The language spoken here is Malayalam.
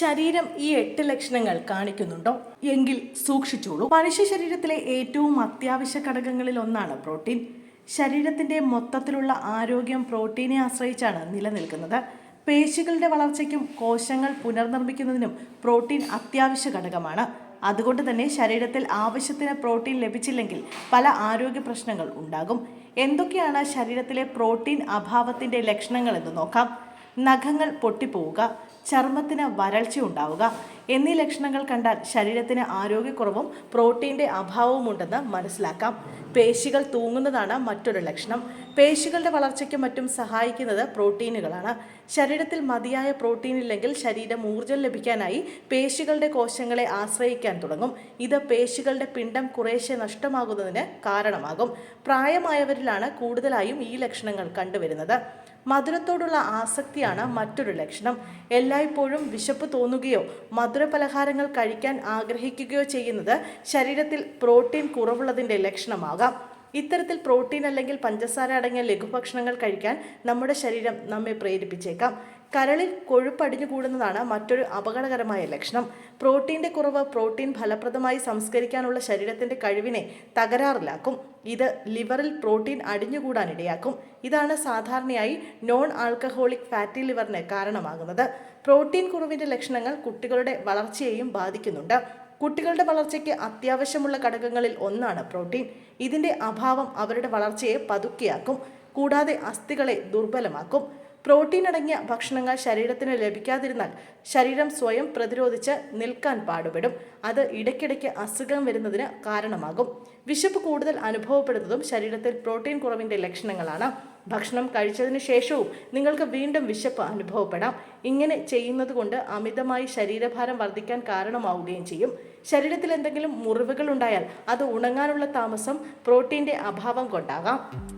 ശരീരം ഈ എട്ട് ലക്ഷണങ്ങൾ കാണിക്കുന്നുണ്ടോ? എങ്കിൽ സൂക്ഷിച്ചോളൂ. മനുഷ്യ ശരീരത്തിലെ ഏറ്റവും അത്യാവശ്യ ഘടകങ്ങളിൽ ഒന്നാണ് പ്രോട്ടീൻ. ശരീരത്തിന്റെ മൊത്തത്തിലുള്ള ആരോഗ്യം പ്രോട്ടീനെ ആശ്രയിച്ചാണ് നിലനിൽക്കുന്നത്. പേശികളുടെ വളർച്ചയ്ക്കും കോശങ്ങൾ പുനർനിർമ്മിക്കുന്നതിനും പ്രോട്ടീൻ അത്യാവശ്യ ഘടകമാണ്. അതുകൊണ്ട് തന്നെ ശരീരത്തിൽ ആവശ്യത്തിന് പ്രോട്ടീൻ ലഭിച്ചില്ലെങ്കിൽ പല ആരോഗ്യ പ്രശ്നങ്ങൾ ഉണ്ടാകും. എന്തൊക്കെയാണ് ശരീരത്തിലെ പ്രോട്ടീൻ അഭാവത്തിന്റെ ലക്ഷണങ്ങൾ എന്ന് നോക്കാം. നഖങ്ങൾ പൊട്ടിപ്പോവുക ചർമ്മത്തിന് വരൾച്ച ഉണ്ടാവുക എന്നീ ലക്ഷണങ്ങൾ കണ്ടാൽ ശരീരത്തിന് ആരോഗ്യക്കുറവും പ്രോട്ടീന്റെ അഭാവവും ഉണ്ടെന്ന് മനസ്സിലാക്കാം. പേശികൾ തൂങ്ങുന്നതാണ് മറ്റൊരു ലക്ഷണം. പേശികളുടെ വളർച്ചയ്ക്ക് മറ്റും സഹായിക്കുന്നത് പ്രോട്ടീനുകളാണ്. ശരീരത്തിൽ മതിയായ പ്രോട്ടീൻ ഇല്ലെങ്കിൽ ശരീരം ഊർജം ലഭിക്കാനായി പേശികളുടെ കോശങ്ങളെ ആശ്രയിക്കാൻ തുടങ്ങും. ഇത് പേശികളുടെ പിണ്ടം കുറേശ്ശെ നഷ്ടമാകുന്നതിന് കാരണമാകും. പ്രായമായവരിലാണ് കൂടുതലായും ഈ ലക്ഷണങ്ങൾ കണ്ടുവരുന്നത്. മധുരത്തോടുള്ള ആസക്തിയാണ് മറ്റൊരു ലക്ഷണം. എല്ലായ്പ്പോഴും വിശപ്പ് തോന്നുകയോ മധുര പലഹാരങ്ങൾ കഴിക്കാൻ ആഗ്രഹിക്കുകയോ ചെയ്യുന്നത് ശരീരത്തിൽ പ്രോട്ടീൻ കുറവുള്ളതിന്റെ ലക്ഷണമാകാം. ഇത്തരത്തിൽ പ്രോട്ടീൻ അല്ലെങ്കിൽ പഞ്ചസാര അടങ്ങിയ ലഘുഭക്ഷണങ്ങൾ കഴിക്കാൻ നമ്മുടെ ശരീരം നമ്മെ പ്രേരിപ്പിച്ചേക്കാം. കരളിൽ കൊഴുപ്പടിഞ്ഞു കൂടുന്നതാണ് മറ്റൊരു അപകടകരമായ ലക്ഷണം. പ്രോട്ടീന്റെ കുറവ് പ്രോട്ടീൻ ഫലപ്രദമായി സംസ്കരിക്കാനുള്ള ശരീരത്തിന്റെ കഴിവിനെ തകരാറിലാക്കും. ഇത് ലിവറിൽ പ്രോട്ടീൻ അടിഞ്ഞുകൂടാൻ ഇടയാക്കും ഇതാണ് സാധാരണയായി നോൺ ആൽക്കഹോളിക് ഫാറ്റി ലിവറിന് കാരണമാകുന്നത്. പ്രോട്ടീൻ കുറവിന്റെ ലക്ഷണങ്ങൾ കുട്ടികളുടെ വളർച്ചയെയും ബാധിക്കുന്നുണ്ട്. കുട്ടികളുടെ വളർച്ചയ്ക്ക് അത്യാവശ്യമുള്ള ഘടകങ്ങളിൽ ഒന്നാണ് പ്രോട്ടീൻ. ഇതിന്റെ അഭാവം അവരുടെ വളർച്ചയെ പതുക്കെയാക്കും കൂടാതെ അസ്ഥികളെ ദുർബലമാക്കും. പ്രോട്ടീൻ അടങ്ങിയ ഭക്ഷണങ്ങൾ ശരീരത്തിന് ലഭിക്കാതിരുന്നാൽ ശരീരം സ്വയം പ്രതിരോധിച്ച് നിൽക്കാൻ പാടുപെടും. അത് ഇടയ്ക്കിടയ്ക്ക് അസുഖം വരുന്നതിന് കാരണമാകും. വിശപ്പ് കൂടുതൽ അനുഭവപ്പെടുന്നതും ശരീരത്തിൽ പ്രോട്ടീൻ കുറവിന്റെ ലക്ഷണങ്ങളാണ്. ഭക്ഷണം കഴിച്ചതിന് ശേഷവും നിങ്ങൾക്ക് വീണ്ടും വിശപ്പ് അനുഭവപ്പെടാം. ഇങ്ങനെ ചെയ്യുന്നത് കൊണ്ട് അമിതമായി ശരീരഭാരം വർദ്ധിക്കാൻ കാരണമാവുകയും ചെയ്യും. ശരീരത്തിൽ എന്തെങ്കിലും മുറിവുകൾ ഉണ്ടായാൽ അത് ഉണങ്ങാനുള്ള താമസം പ്രോട്ടീന്റെ അഭാവം കൊണ്ടാകാം.